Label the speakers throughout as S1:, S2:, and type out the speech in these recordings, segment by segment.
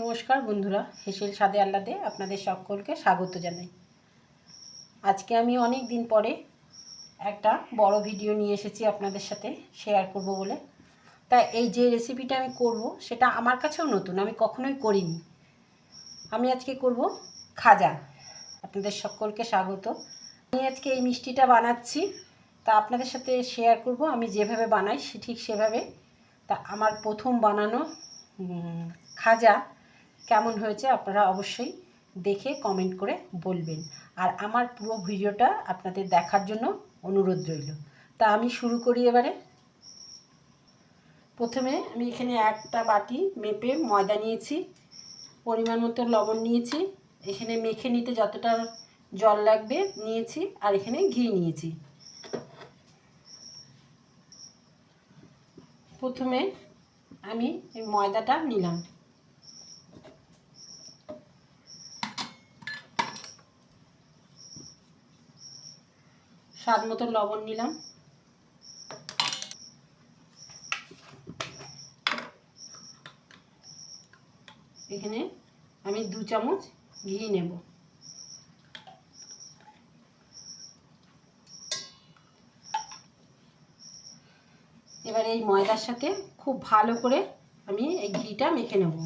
S1: নমস্কার বন্ধুরা, হেসেল সাদে আল্লাদে আপনাদের সকলকে স্বাগত জানাই। আজকে আমি অনেক দিন পরে একটা বড় ভিডিও নিয়ে এসেছি আপনাদের সাথে শেয়ার করব বলে। তা এই যে রেসিপিটা আমি করব, সেটা আমার কাছেও নতুন, আমি কখনোই করিনি। আমি আজকে করব খাজা। আপনাদের সকলকে স্বাগত। আমি আজকে এই মিষ্টিটা বানাচ্ছি, তা আপনাদের সাথে শেয়ার করব। আমি যেভাবে বানাই, সে ঠিক সেভাবে। তা আমার প্রথম বানানো খাজা কেমন হয়েছে আপনারা অবশ্যই দেখে কমেন্ট করে বলবেন। আর আমার পুরো ভিডিওটা আপনাদের দেখার জন্য অনুরোধ রইল। তা আমি শুরু করি এবারে। প্রথমে আমি এখানে একটা বাটি মেপে ময়দা নিয়েছি, পরিমাণ মতো লবণ নিয়েছি, এখানে মেখে নিতে যতটা জল লাগবে নিয়েছি, আর এখানে ঘি নিয়েছি। প্রথমে আমি এই ময়দাটা নিলাম। স্বাদ মতো লবণ নিলাম। এখানে আমি দু চামচ ঘি নেব। এবার এই ময়দার সাথে খুব ভালো করে আমি এই ঘিটা মেখে নেব।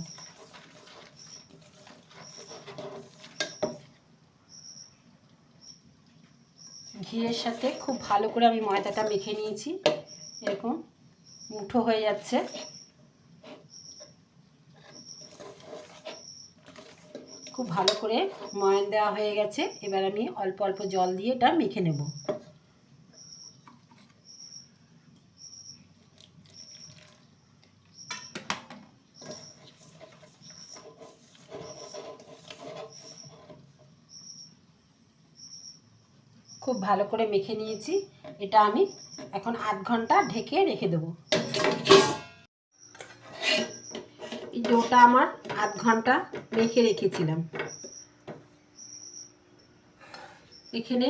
S1: ঘিয়ের সাথে খুব ভালো করে আমি ময়দাটা মেখে নিয়েছি। এরকম মুঠো হয়ে যাচ্ছে। খুব ভালো করে ময়ান দেওয়া হয়ে গেছে। এবার আমি অল্প অল্প জল দিয়ে এটা মেখে নেব। খুব ভালো করে মেখে নিয়েছি। এটা আমি এখন আধ ঘণ্টা ঢেকে রেখে দেবো। এই ডোটা আমার আধ ঘণ্টা মেখে রেখেছিলাম। এখানে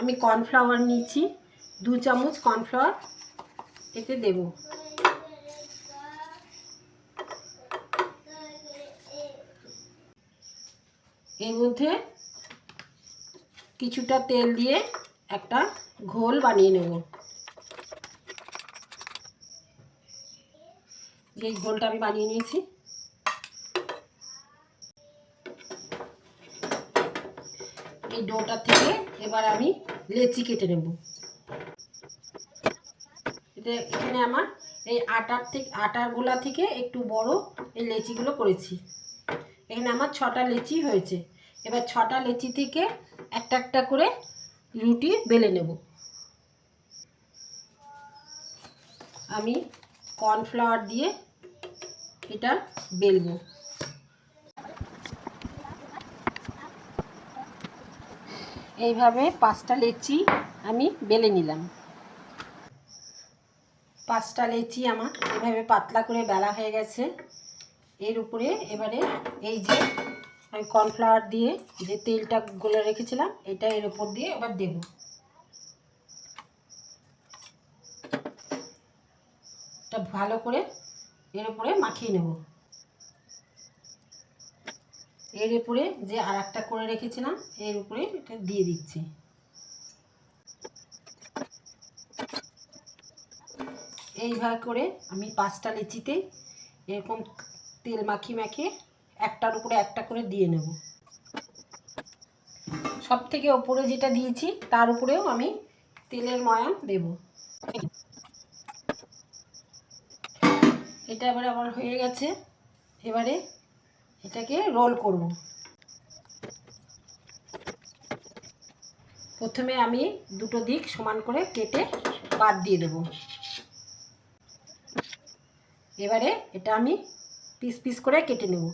S1: আমি কর্নফ্লাওয়ার নিয়েছি। দু চামচ কর্নফ্লাওয়ার এতে দেব। এর মধ্যে কিছুটা তেল দিয়ে একটা ঘোল বানিয়ে নেব। এই ঘোলটা আমি বানিয়ে নিয়েছি। এই ডোটা থেকে এবার আমি লেচি কেটে নেব। এখানে আমার এই আটার থেকে আটার গোলা থেকে একটু বড় এই লেচিগুলো করেছি। এখানে আমার ছটা লেচি হয়েছে। এবার ছটা লেচি থেকে একটা একটা করে রুটি বেলে নেব। আমি কর্নফ্লাওয়ার দিয়ে এটা বেলবো। এইভাবে পাঁচটা লেচি আমি বেলে নিলাম। পাঁচটা লেচি আমার এভাবে পাতলা করে বেলা হয়ে গেছে। এর উপরে এবারে এই যে আমি কর্নফ্লাওয়ার দিয়ে যে তেলটা গলে রেখেছিলাম, এটা এর উপর দিয়ে এবার দেব। এটা ভালো করে এর উপরে মাখিয়ে নেব। এর উপরে যে আর একটা করে রেখেছিলাম, এর উপরে এটা দিয়ে দিচ্ছি। এইভাবে করে আমি পাঁচটা লিচিতে এরকম তেল মাখিয়ে মাখিয়ে একটার উপরে একটা করে দিয়ে নেব। সব থেকে ওপরে যেটা দিয়েছি, তার উপরেও আমি তেলের ময়াম দেব। এটা এবারে আমার হয়ে গেছে। এবারে এটাকে রোল করব। প্রথমে আমি দুটো দিক সমান করে কেটে বাদ দিয়ে দেব। এবারে এটা আমি পিস পিস করে কেটে নেব।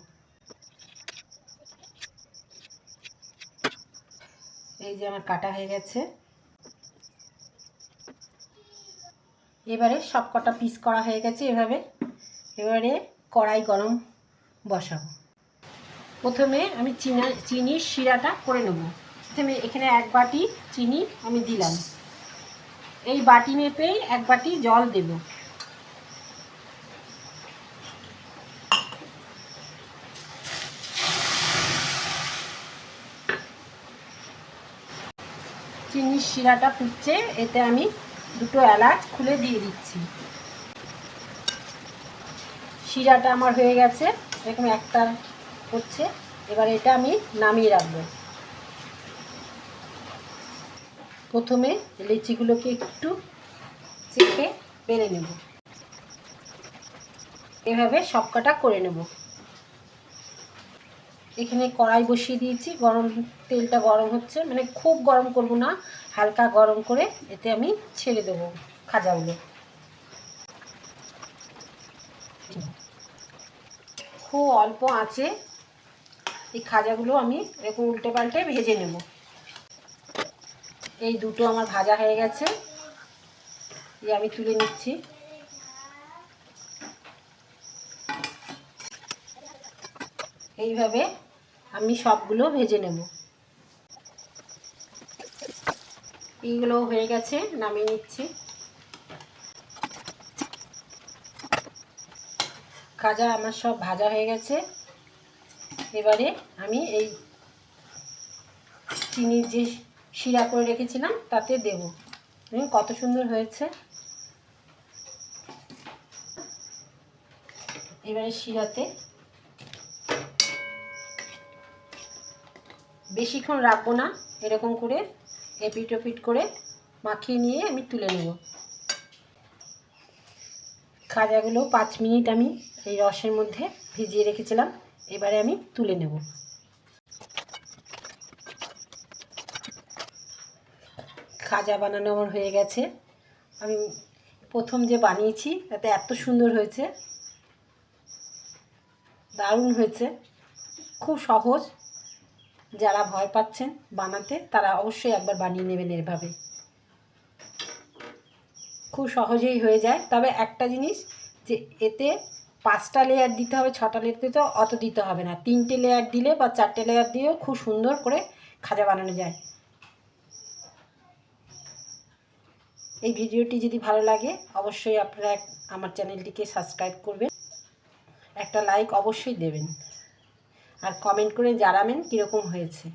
S1: এই যে আমার কাটা হয়ে গেছে। এবারে সব কটা পিস করা হয়ে গেছে এভাবে। এবারে কড়াই গরম বসাবো। প্রথমে আমি চিনা চিনির শিরাটা করে নেব। প্রথমে এখানে এক বাটি চিনি আমি দিলাম। এই বাটি মেপেই এক বাটি জল দেবো। চিনির শিরাটা ফুটছে, এতে আমি দুটো এলাচ খুলে দিয়ে দিচ্ছি। শিরাটা আমার হয়ে গেছে, এরকম একটা হচ্ছে। এবার এটা আমি নামিয়ে রাখব। প্রথমে লিচিগুলোকে একটু চেখে বেড়ে নেব। এভাবে সবকটা করে নেব। এখানে কড়াই বসিয়ে দিয়েছি। গরম তেলটা গরম হচ্ছে। মানে খুব গরম করব না, হালকা গরম করে এতে আমি ছেড়ে দেবো খাজাগুলো। খুব অল্প আছে। এই খাজাগুলো আমি এরকম উল্টে পাল্টে ভেজে নেব। এই দুটো আমার ভাজা হয়ে গেছে। এই আমি তুলে নিচ্ছি। এইভাবে আমি সবগুলো ভেজে নেব। এইগুলো হয়ে গেছে, নামিয়ে নিচ্ছি। খাজা আমার সব ভাজা হয়ে গেছে। এবারে আমি এই চিনির যে শিরা করে রেখেছিলাম, তাতে দেব। কত সুন্দর হয়েছে। এবারে শিরাতে বেশিক্ষণ রাখব না, এরকম করে এপিট ওপিট করে মাখিয়ে নিয়ে আমি তুলে নেব। খাজাগুলো পাঁচ মিনিট আমি এই রসের মধ্যে ভিজিয়ে রেখেছিলাম, এবারে আমি তুলে নেব। খাজা বানানো আমার হয়ে গেছে। আমি প্রথম যে বানিয়েছি তাতে এত সুন্দর হয়েছে। দারুণ হয়েছে। খুব সহজ। যারা ভয় পাচ্ছেন বানাতে, তারা অবশ্যই একবার বানিয়ে নেবেন এভাবে। খুব সহজেই হয়ে যায়। তবে একটা জিনিস যে এতে পাঁচটা লেয়ার দিতে হবে, ছটা লেয়ার দিতে অত দিতে হবে না। তিনটে লেয়ার দিলে বা চারটে লেয়ার দিয়েও খুব সুন্দর করে খাজা বানানো যায়। এই ভিডিওটি যদি ভালো লাগে, অবশ্যই আপনারা আমার চ্যানেলটিকে সাবস্ক্রাইব করবেন। একটা লাইক অবশ্যই দেবেন। আর কমেন্ট করে জানাবেন কীরকম হয়েছে।